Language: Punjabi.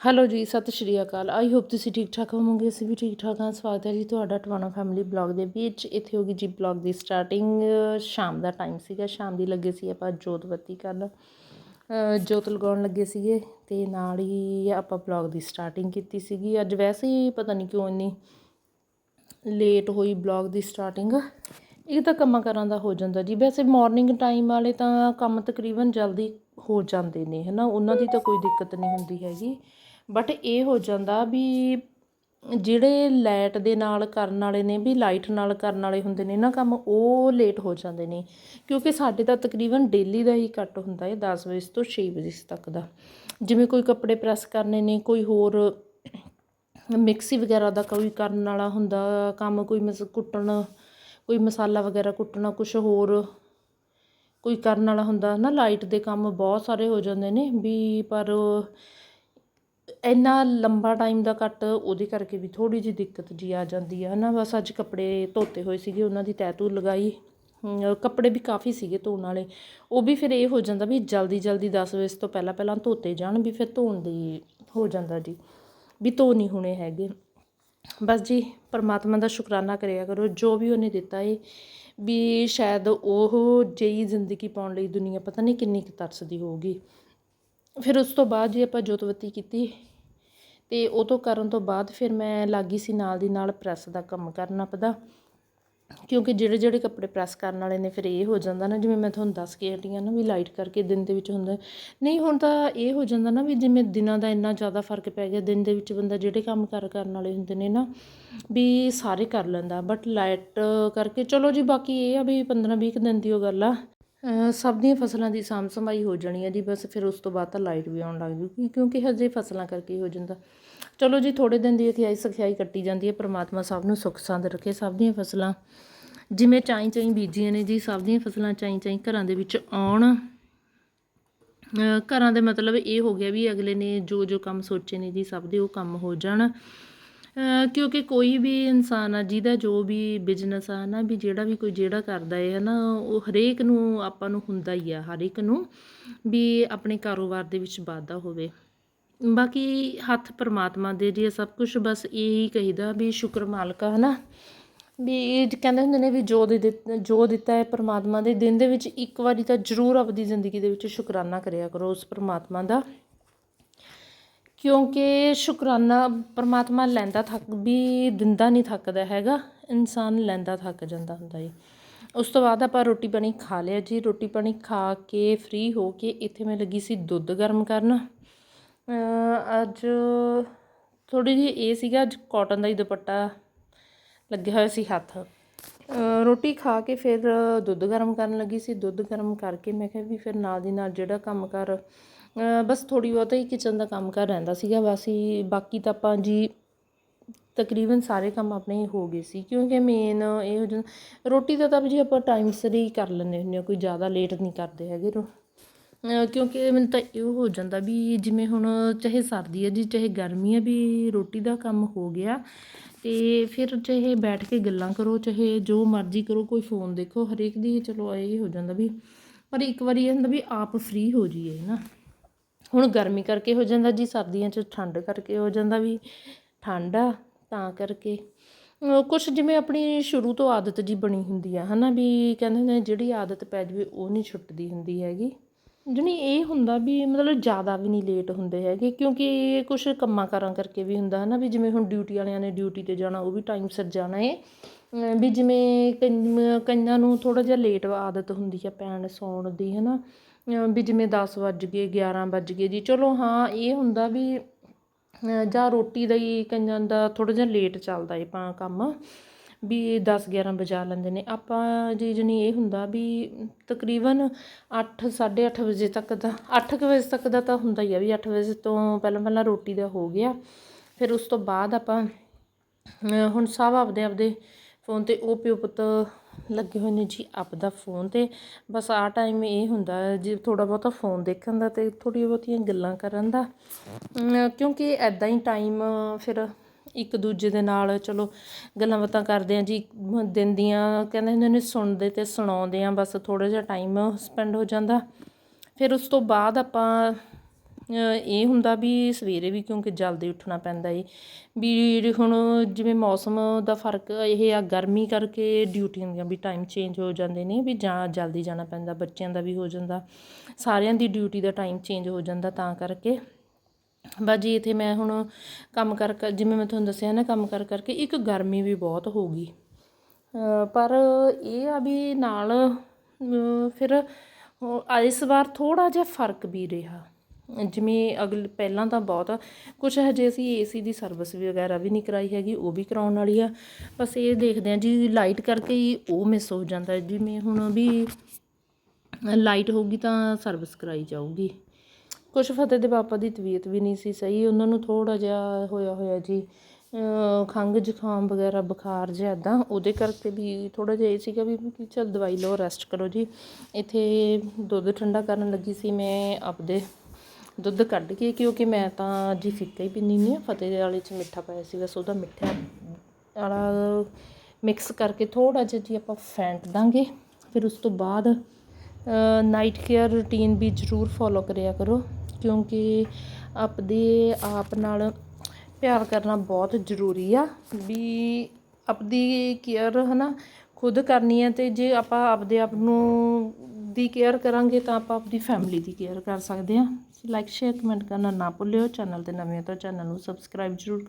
ਹੈਲੋ ਜੀ, ਸਤਿ ਸ਼੍ਰੀ ਅਕਾਲ। ਆਈ ਹੋਪ ਤੁਸੀਂ ਠੀਕ ਠਾਕ ਹੋਵੋਗੇ। ਅਸੀਂ ਵੀ ਠੀਕ ਠਾਕ ਹਾਂ। ਸਵਾਗਤ ਹੈ ਜੀ ਤੁਹਾਡਾ ਟਵਾਣਾ ਫੈਮਿਲੀ ਬਲੌਗ ਦੇ ਵਿੱਚ। ਇੱਥੇ ਹੋਗੀ ਜੀ ਬਲੌਗ ਦੀ ਸਟਾਰਟਿੰਗ ਸ਼ਾਮ ਦਾ ਟਾਈਮ ਸੀਗਾ। ਸ਼ਾਮ ਦੀ ਲੱਗੇ ਸੀ ਆਪਾਂ ਜੋਤ ਬੱਤੀ ਕਰਨ ਜੋਤ ਲਗਾਉਣ ਲੱਗੇ ਸੀਗੇ ਤੇ ਨਾਲ ਹੀ ਆਪਾਂ ਬਲੌਗ ਦੀ ਸਟਾਰਟਿੰਗ ਕੀਤੀ ਸੀਗੀ। ਅੱਜ ਵੈਸੇ ਹੀ ਪਤਾ ਨਹੀਂ ਕਿਉਂ ਇੰਨੀ ਲੇਟ ਹੋਈ ਬਲੌਗ ਦੀ ਸਟਾਰਟਿੰਗ ਇਹ ਤਾਂ ਕੰਮਾਂ ਕਾਰਾਂ ਦਾ ਹੋ ਜਾਂਦਾ ਜੀ। ਵੈਸੇ ਮਾਰਨਿੰਗ ਟਾਈਮ ਵਾਲੇ ਤਾਂ ਕੰਮ ਤਕਰੀਬਨ ਜਲਦੀ ਹੋ ਜਾਂਦੇ ਨੇ, ਹਨਾ? ਉਹਨਾਂ ਦੀ ਤਾਂ ਕੋਈ ਦਿੱਕਤ ਨਹੀਂ ਹੁੰਦੀ ਹੈਗੀ। ਬਟ ਇਹ ਹੋ ਜਾਂਦਾ ਵੀ ਜਿਹੜੇ ਲਾਈਟ ਦੇ ਨਾਲ ਕਰਨ ਵਾਲੇ ਨੇ, ਵੀ ਲਾਈਟ ਨਾਲ ਕਰਨ ਵਾਲੇ ਹੁੰਦੇ ਨੇ, ਨਾ ਕੰਮ ਉਹ ਲੇਟ ਹੋ ਜਾਂਦੇ ਨੇ। ਕਿਉਂਕਿ ਸਾਡੇ ਤਾਂ ਤਕਰੀਬਨ ਡੇਲੀ ਦਾ ਹੀ ਕੱਟ ਹੁੰਦਾ ਹੈ 10 ਵਜੇ ਤੋਂ 6 ਵਜੇ ਤੱਕ ਦਾ। ਜਿਵੇਂ ਕੋਈ ਕੱਪੜੇ ਪ੍ਰੈਸ ਕਰਨੇ ਨੇ, ਕੋਈ ਹੋਰ ਮਿਕਸੀ ਵਗੈਰਾ ਦਾ ਕੋਈ ਕਰਨ ਵਾਲਾ ਹੁੰਦਾ, ਕੰਮ ਕੋਈ ਮਸ, ਕੁੱਟਣ, ਕੋਈ ਮਸਾਲਾ ਵਗੈਰਾ ਕੁੱਟਣਾ ਕੁਝ ਹੋਰ ਕੋਈ ਕਰਨ ਵਾਲਾ ਹੁੰਦਾ, ਨਾ ਲਾਈਟ ਦੇ ਕੰਮ ਬਹੁਤ ਸਾਰੇ ਹੋ ਜਾਂਦੇ ਨੇ, ਵੀ ਪਰ ਇੰਨਾ ਲੰਬਾ ਟਾਈਮ ਦਾ ਕੱਟ ਉਹਦੇ ਕਰਕੇ ਵੀ ਥੋੜ੍ਹੀ ਜਿਹੀ ਦਿੱਕਤ ਜੀ ਆ ਜਾਂਦੀ ਆ ਹੈ ਨਾ ਬਸ ਅੱਜ ਕੱਪੜੇ ਧੋਤੇ ਹੋਏ ਸੀਗੇ, ਉਹਨਾਂ ਦੀ ਤੈਅ ਤੂੰ ਲਗਾਈ। ਕੱਪੜੇ ਵੀ ਕਾਫੀ ਸੀਗੇ ਧੋਣ ਵਾਲੇ। ਉਹ ਵੀ ਫਿਰ ਇਹ ਹੋ ਜਾਂਦਾ ਵੀ ਜਲਦੀ ਜਲਦੀ 10 ਵਜੇ ਤੋਂ ਪਹਿਲਾਂ ਪਹਿਲਾਂ ਧੋਤੇ ਜਾਣ ਵੀ ਫਿਰ ਧੋਣ ਦੀ ਹੋ ਜਾਂਦਾ ਜੀ, ਵੀ ਧੋ ਨਹੀਂ ਹੋਣੇ ਹੈਗੇ। ਬਸ ਜੀ, ਪਰਮਾਤਮਾ ਦਾ ਸ਼ੁਕਰਾਨਾ ਕਰਿਆ ਕਰੋ, ਜੋ ਵੀ ਉਹਨੇ ਦਿੱਤਾ ਏ, ਵੀ ਸ਼ਾਇਦ ਉਹ ਜਿਹੀ ਜ਼ਿੰਦਗੀ ਪਾਉਣ ਲਈ ਦੁਨੀਆ ਪਤਾ ਨਹੀਂ ਕਿੰਨੀ ਕੁ ਤਰਸਦੀ ਹੋਊਗੀ। ਫਿਰ ਉਸ ਤੋਂ ਬਾਅਦ ਜੀ ਆਪਾਂ ਜੋਤਵਤੀ ਕੀਤੀ ਅਤੇ ਉਹ ਤੋਂ ਕਰਨ ਤੋਂ ਬਾਅਦ ਫਿਰ ਮੈਂ ਲੱਗੀ ਸੀ ਨਾਲ ਦੀ ਨਾਲ ਪ੍ਰੈਸ ਦਾ ਕੰਮ ਕਰਨਾ ਆਪਦਾ। ਕਿਉਂਕਿ ਜਿਹੜੇ ਜਿਹੜੇ ਕੱਪੜੇ ਪ੍ਰੈਸ ਕਰਨ ਵਾਲੇ ਨੇ ਫਿਰ ਇਹ ਹੋ ਜਾਂਦਾ ਨਾ, ਜਿਵੇਂ ਮੈਂ ਤੁਹਾਨੂੰ ਦੱਸ ਕੇ ਹਟੀ ਨਾ ਵੀ ਲਾਈਟ ਕਰਕੇ ਦਿਨ ਦੇ ਵਿੱਚ ਹੁੰਦਾ। ਨਹੀਂ, ਹੁਣ ਤਾਂ ਇਹ ਹੋ ਜਾਂਦਾ ਨਾ ਵੀ ਜਿਵੇਂ ਦਿਨਾਂ ਦਾ ਇੰਨਾ ਜ਼ਿਆਦਾ ਫ਼ਰਕ ਪੈ ਗਿਆ, ਦਿਨ ਦੇ ਵਿੱਚ ਬੰਦਾ ਜਿਹੜੇ ਕੰਮ ਕਰ ਕਰਨ ਵਾਲੇ ਹੁੰਦੇ ਨੇ ਨਾ ਵੀ ਸਾਰੇ ਕਰ ਲੈਂਦਾ। ਬਟ ਲਾਈਟ ਕਰਕੇ ਚਲੋ ਜੀ ਬਾਕੀ ਇਹ ਆ ਵੀ 15 20 ਦਿਨ ਦੀ ਉਹ ਗੱਲ ਆ। ਸਭ ਦੀਆਂ ਫਸਲਾਂ ਦੀ ਸਾਂਭ ਸੰਭਾਈ ਹੋ ਜਾਣੀ ਹੈ ਜੀ, ਬਸ ਫਿਰ ਉਸ ਤੋਂ ਬਾਅਦ ਤਾਂ ਲਾਈਟ ਵੀ ਆਉਣ ਲੱਗ ਜੂਗੀ, ਕਿਉਂਕਿ ਹਜੇ ਫਸਲਾਂ ਕਰਕੇ ਹੋ ਜਾਂਦਾ। ਚਲੋ ਜੀ ਥੋੜੇ ਦਿਨ ਦੀ ਇਤਿਹਾਈ ਸਖਿਆਈ ਕੱਟੀ ਜਾਂਦੀ ਹੈ, ਪ੍ਰਮਾਤਮਾ ਸਭ ਨੂੰ ਸੁੱਖ ਸੰਦ ਰੱਖੇ, ਸਭ ਦੀਆਂ ਫਸਲਾਂ ਜਿਵੇਂ ਚਾਈ ਚਾਈ ਬੀਜੀਆਂ ਨੇ ਜੀ, ਸਭ ਦੀਆਂ ਫਸਲਾਂ ਚਾਈ ਚਾਈ ਘਰਾਂ ਦੇ ਵਿੱਚ ਆਉਣ। ਘਰਾਂ ਦੇ ਮਤਲਬ ਇਹ ਹੋ ਗਿਆ ਵੀ ਅਗਲੇ ਨੇ ਜੋ ਜੋ ਕੰਮ ਸੋਚੇ ਨੇ ਜੀ, ਸਭ ਦੇ ਉਹ ਕੰਮ ਹੋ ਜਾਣ। ਕਿਉਂਕਿ ਕੋਈ ਵੀ ਇਨਸਾਨ ਆ, ਜਿਹਦਾ ਜੋ ਵੀ ਬਿਜ਼ਨਸ ਆ ਨਾ ਵੀ ਜਿਹੜਾ ਵੀ ਕੋਈ, ਜਿਹੜਾ ਕਰਦਾ ਹੈ ਨਾ ਉਹ ਹਰੇਕ ਨੂੰ ਆਪਾਂ ਨੂੰ ਹੁੰਦਾ ਹੀ ਆ, ਹਰ ਇੱਕ ਨੂੰ, ਵੀ ਆਪਣੇ ਕਾਰੋਬਾਰ ਦੇ ਵਿੱਚ ਵਾਧਾ ਹੋਵੇ। ਬਾਕੀ ਹੱਥ ਪਰਮਾਤਮਾ ਦੇ ਜੀ ਸਭ ਕੁਝ ਬਸ ਇਹੀ ਕਹੀਦਾ ਵੀ ਸ਼ੁਕਰ ਮਾਲਕਾ, ਹਨਾ, ਵੀ ਇਹ ਕਹਿੰਦੇ ਹੁੰਦੇ ਨੇ ਵੀ ਜੋ ਦੇ ਦਿੱਤ- ਜੋ ਦਿੱਤਾ ਹੈ ਪਰਮਾਤਮਾ ਦੇ ਦਿਨ ਦੇ ਵਿੱਚ ਇੱਕ ਵਾਰੀ ਤਾਂ ਜ਼ਰੂਰ ਆਪਦੀ ਜ਼ਿੰਦਗੀ ਦੇ ਵਿੱਚ ਸ਼ੁਕਰਾਨਾ ਕਰਿਆ ਕਰੋ ਉਸ ਪਰਮਾਤਮਾ ਦਾ। ਕਿਉਂਕਿ ਸ਼ੁਕਰਾਨਾ ਪਰਮਾਤਮਾ ਲੈਂਦਾ ਥੱਕ, ਵੀ ਦਿੰਦਾ ਨਹੀਂ ਥੱਕਦਾ ਹੈਗਾ, ਇਨਸਾਨ ਲੈਂਦਾ ਥੱਕ ਜਾਂਦਾ ਹੁੰਦਾ ਜੀ। ਉਸ ਤੋਂ ਬਾਅਦ ਆਪਾਂ ਰੋਟੀ ਪਾਣੀ ਖਾ ਲਿਆ ਜੀ। ਰੋਟੀ ਪਾਣੀ ਖਾ ਕੇ ਫ੍ਰੀ ਹੋ ਕੇ ਇੱਥੇ ਮੈਂ ਲੱਗੀ ਸੀ ਦੁੱਧ ਗਰਮ ਕਰਨ। ਅੱਜ ਥੋੜੀ ਜਿਹੀ ਇਹ ਸੀਗਾ, ਅੱਜ ਕਾਟਨ ਦਾ ਹੀ ਦੁਪੱਟਾ ਲੱਗਿਆ ਹੋਇਆ ਸੀ ਹੱਥ। ਰੋਟੀ ਖਾ ਕੇ ਫਿਰ ਦੁੱਧ ਗਰਮ ਕਰਨ ਲੱਗੀ ਸੀ। ਦੁੱਧ ਗਰਮ ਕਰਕੇ ਮੈਂ ਕਿਹਾ ਵੀ ਫਿਰ ਨਾਲ ਦੀ ਨਾਲ ਜਿਹੜਾ ਕੰਮ ਕਰ ਬਸ ਥੋੜ੍ਹੀ ਬਹੁਤਾ ਹੀ ਕਿਚਨ ਦਾ ਕੰਮ ਕਰ ਰਹਿੰਦਾ ਸੀਗਾ, ਬਸ ਹੀ ਬਾਕੀ ਤਾਂ ਆਪਾਂ ਜੀ ਤਕਰੀਬਨ ਸਾਰੇ ਕੰਮ ਆਪਣੇ ਹੋ ਗਏ ਸੀ, ਕਿਉਂਕਿ ਮੇਨ ਇਹ ਹੋ ਜਾਂਦਾ ਰੋਟੀ ਦਾ ਤਾਂ ਜੀ ਆਪਾਂ ਟਾਈਮ ਸਿਰ ਹੀ ਕਰ ਲੈਂਦੇ ਹੁੰਦੇ ਹਾਂ, ਕੋਈ ਜ਼ਿਆਦਾ ਲੇਟ ਨਹੀਂ ਕਰਦੇ ਹੈਗੇ ਰੋ ਕਿਉਂਕਿ ਮੈਨੂੰ ਤਾਂ ਇਹ ਹੋ ਜਾਂਦਾ ਵੀ ਜਿਵੇਂ ਹੁਣ ਚਾਹੇ ਸਰਦੀ ਹੈ ਜੀ, ਚਾਹੇ ਗਰਮੀ ਹੈ ਵੀ ਰੋਟੀ ਦਾ ਕੰਮ ਹੋ ਗਿਆ ਤੇ ਫਿਰ ਚਾਹੇ ਬੈਠ ਕੇ ਗੱਲਾਂ ਕਰੋ, ਚਾਹੇ ਜੋ ਮਰਜ਼ੀ ਕਰੋ, ਕੋਈ ਫੋਨ ਦੇਖੋ, ਹਰੇਕ ਦੀ ਚਲੋ ਇਹ ਹੋ ਜਾਂਦਾ ਵੀ, ਪਰ ਇੱਕ ਵਾਰੀ ਇਹ ਹੁੰਦਾ ਵੀ ਆਪ ਫ੍ਰੀ ਹੋ ਜਾਈਏ ਨਾ। ਹੁਣ ਗਰਮੀ ਕਰਕੇ ਹੋ ਜਾਂਦਾ ਜੀ, ਸਰਦੀਆਂ 'ਚ ਠੰਡ ਕਰਕੇ ਹੋ ਜਾਂਦਾ ਵੀ, ਠੰਡ ਆ ਤਾਂ ਕਰਕੇ। ਕੁਛ ਜਿਵੇਂ ਆਪਣੀ ਸ਼ੁਰੂ ਤੋਂ ਆਦਤ ਜੀ ਬਣੀ ਹੁੰਦੀ ਆ, ਹਨਾ ਵੀ ਕਹਿੰਦੇ ਨੇ ਜਿਹੜੀ ਆਦਤ ਪੈ ਜਾਵੇ ਉਹ ਨਹੀਂ ਛੁੱਟਦੀ ਹੁੰਦੀ ਹੈਗੀ। ਜਣੀ ਇਹ ਹੁੰਦਾ ਵੀ ਮਤਲਬ ਜ਼ਿਆਦਾ ਵੀ ਨਹੀਂ ਲੇਟ ਹੁੰਦੇ ਹੈਗੇ, ਕਿਉਂਕਿ ਕੁਝ ਕੰਮਾਂ ਕਾਰਾਂ ਕਰਕੇ ਵੀ ਹੁੰਦਾ ਹੈ ਨਾ ਵੀ ਜਿਵੇਂ ਹੁਣ ਡਿਊਟੀ ਵਾਲਿਆਂ ਨੇ ਡਿਊਟੀ ਤੇ ਜਾਣਾ, ਉਹ ਵੀ ਟਾਈਮ ਸਿਰ ਜਾਣਾ ਏ। ਵੀ ਜਿਵੇਂ ਕਈ- ਕਈਆਂ ਨੂੰ ਥੋੜਾ ਜਿਹਾ ਲੇਟ ਆਦਤ ਹੁੰਦੀ ਆ, ਪੈਣ ਸੌਣ ਦੀ ਹੈ ਨਾ ਵੀ ਜਿਵੇਂ ਦਸ ਵੱਜ ਗਏ 11 ਵੱਜ ਗਏ ਜੀ। ਚਲੋ ਹਾਂ, ਇਹ ਹੁੰਦਾ ਵੀ ਜਾਂ ਰੋਟੀ ਦਾ ਹੀ ਕਈਆਂ ਦਾ ਥੋੜਾ ਜਿਹਾ ਲੇਟ ਚੱਲਦਾ ਏ ਪਾ ਕੰਮ, ਵੀ 10 11 ਵਜਾ ਲੈਂਦੇ ਨੇ। ਆਪਾਂ ਜੀ ਜਣੀ ਇਹ ਹੁੰਦਾ ਵੀ ਤਕਰੀਬਨ 8 8:30 ਵਜੇ ਤੱਕ ਦਾ ਅੱਠ ਕੁ ਵਜੇ ਤੱਕ ਦਾ ਤਾਂ ਹੁੰਦਾ ਹੀ ਆ ਵੀ ਅੱਠ ਵਜੇ ਤੋਂ ਪਹਿਲਾਂ ਪਹਿਲਾਂ ਰੋਟੀ ਦਾ ਹੋ ਗਿਆ। ਫਿਰ ਉਸ ਤੋਂ ਬਾਅਦ ਆਪਾਂ ਹੁਣ ਸਭ ਆਪਦੇ ਆਪਦੇ ਫੋਨ ਤੇ ਉਹ ਪਿਓ ਪੁੱਤ ਲੱਗੇ ਹੋਏ ਨੇ ਜੀ ਆਪਦਾ ਫੋਨ ਤੇ। ਬਸ ਆ ਟਾਈਮ ਇਹ ਹੁੰਦਾ ਜੀ ਥੋੜਾ ਬਹੁਤਾ ਫੋਨ ਦੇਖਣ ਦਾ ਤੇ ਥੋੜ੍ਹੀਆਂ ਬਹੁਤੀਆਂ ਗੱਲਾਂ ਕਰਨ ਦਾ। ਕਿਉਂਕਿ ਐਦਾਂ ਹੀ ਟਾਈਮ ਫਿਰ ਇੱਕ ਦੂਜੇ ਦੇ ਨਾਲ ਚਲੋ ਗੱਲਾਂ ਬਾਤਾਂ ਕਰਦੇ ਆ ਜੀ। ਦਿਨ ਦੀਆਂ ਕਹਿੰਦੇ ਹੁੰਦੇ ਨੇ ਸੁਣਦੇ ਤੇ ਸੁਣਾਉਂਦੇ ਆ ਬਸ ਥੋੜਾ ਜਿਹਾ ਟਾਈਮ ਸਪੈਂਡ ਹੋ ਜਾਂਦਾ। ਫਿਰ ਉਸ ਤੋਂ ਬਾਅਦ ਆਪਾਂ ਇਹ ਹੁੰਦਾ ਵੀ ਸਵੇਰੇ ਵੀ ਕਿਉਂਕਿ ਜਲਦੀ ਉੱਠਣਾ ਪੈਂਦਾ ਏ। ਵੀ ਹੁਣ ਜਿਵੇਂ ਮੌਸਮ ਦਾ ਫ਼ਰਕ ਇਹ ਆ ਗਰਮੀ ਕਰਕੇ ਡਿਊਟੀਆਂ ਦੀਆਂ ਵੀ ਟਾਈਮ ਚੇਂਜ ਹੋ ਜਾਂਦੇ ਨੇ, ਵੀ ਜਾਂ ਜਲਦੀ ਜਾਣਾ ਪੈਂਦਾ, ਬੱਚਿਆਂ ਦਾ ਵੀ ਹੋ ਜਾਂਦਾ। ਸਾਰਿਆਂ ਦੀ ਡਿਊਟੀ ਦਾ ਟਾਈਮ ਚੇਂਜ ਹੋ ਜਾਂਦਾ ਤਾਂ ਕਰਕੇ। ਬਸ ਜੀ ਇੱਥੇ ਮੈਂ ਹੁਣ ਕੰਮ ਕਰ ਜਿਵੇਂ ਮੈਂ ਤੁਹਾਨੂੰ ਦੱਸਿਆ ਨਾ, ਕੰਮ ਕਰ ਕਰਕੇ ਇੱਕ ਗਰਮੀ ਵੀ ਬਹੁਤ ਹੋ ਗਈ। ਪਰ ਇਹ ਆ ਵੀ ਨਾਲ ਫਿਰ ਇਸ ਵਾਰ ਥੋੜਾ ਜਿਹਾ ਫ਼ਰਕ ਵੀ ਰਿਹਾ। ਜਿਵੇਂ ਅਗਲ, ਪਹਿਲਾਂ ਤਾਂ ਬਹੁਤ ਕੁਝ ਹਜੇ ਅਸੀਂ ਏਸੀ ਦੀ ਸਰਵਿਸ ਵਗੈਰਾ ਵੀ ਨਹੀਂ ਕਰਾਈ ਹੈਗੀ, ਉਹ ਵੀ ਕਰਾਉਣ ਵਾਲੀ ਆ। ਬਸ ਇਹ ਦੇਖਦੇ ਆ ਜੀ ਲਾਈਟ ਕਰਕੇ ਹੀ ਉਹ ਮਿਸ ਹੋ ਜਾਂਦਾ ਜਿਵੇਂ ਹੁਣ ਵੀ ਲਾਈਟ ਹੋਊਗੀ ਤਾਂ ਸਰਵਿਸ ਕਰਾਈ ਜਾਊਗੀ। ਕੁਛ ਫਤਿਹ ਦੇ ਪਾਪਾ ਦੀ ਤਬੀਅਤ ਵੀ ਨਹੀਂ ਸੀ ਸਹੀ, ਉਹਨਾਂ ਨੂੰ ਥੋੜਾ ਜਿਹਾ ਹੋਇਆ ਹੋਇਆ ਜੀ, ਅਹ ਖੰਘ ਜ਼ੁਕਾਮ ਵਗੈਰਾ ਬੁਖਾਰ ਜਿਹਾ ਇੱਦਾਂ ਉਹਦੇ ਕਰਕੇ ਵੀ ਥੋੜਾ ਜਿਹਾ ਇਹ ਸੀਗਾ ਵੀ ਕਿ ਚਲ ਦਵਾਈ ਲਓ ਰੈਸਟ ਕਰੋ ਜੀ। ਇੱਥੇ ਦੁੱਧ ਠੰਡਾ ਕਰਨ ਲੱਗੀ ਸੀ ਮੈਂ ਆਪਦੇ। ਦੁੱਧ ਕੱਢ ਕੇ, ਕਿਉਂਕਿ ਮੈਂ ਤਾਂ ਜੀ ਫਿੱਕਾ ਹੀ ਪੀਂਦੀ ਨਹੀਂ ਆ ਫਤਿਹ ਦੇ ਵਾਲੇ ਚ ਮਿੱਠਾ ਪਾਇਆ ਸੀਗਾ, ਸੋ ਉਹਦਾ ਮਿੱਠਾ ਵਾਲਾ ਮਿਕਸ ਕਰਕੇ ਥੋੜਾ ਜਿਹਾ ਜੀ ਆਪਾਂ ਫੈਂਟ ਦਾਂਗੇ। ਫਿਰ ਉਸ ਤੋਂ ਬਾਅਦ ਨਾਈਟ ਕੇਅਰ ਰੂਟੀਨ ਵੀ ਜ਼ਰੂਰ ਫੋਲੋ ਕਰਿਆ ਕਰੋ, ਕਿਉਂਕਿ ਆਪਦੇ ਆਪ ਨਾਲ ਪਿਆਰ ਕਰਨਾ ਬਹੁਤ ਜ਼ਰੂਰੀ ਆ। ਵੀ ਆਪਦੀ ਕੇਅਰ ਹਨਾ, ਖੁਦ ਕਰਨੀ ਹੈ ਤੇ ਜੇ ਆਪਾਂ ਆਪਦੇ ਆਪ ਨੂੰ ਦੀ ਕੇਅਰ ਕਰਾਂਗੇ ਤਾਂ ਆਪਾਂ ਆਪਦੀ ਫੈਮਿਲੀ ਦੀ ਕੇਅਰ ਕਰ ਸਕਦੇ ਹਾਂ ਲਾਈਕ ਸ਼ੇਅਰ ਕਮੈਂਟ ਕਰਨਾ ਨਾ ਭੁੱਲਿਓ। ਚੈਨਲ ਤੇ ਨਵੇਂ ਹੋ ਤਾਂ ਚੈਨਲ ਨੂੰ ਸਬਸਕ੍ਰਾਈਬ ਜ਼ਰੂਰ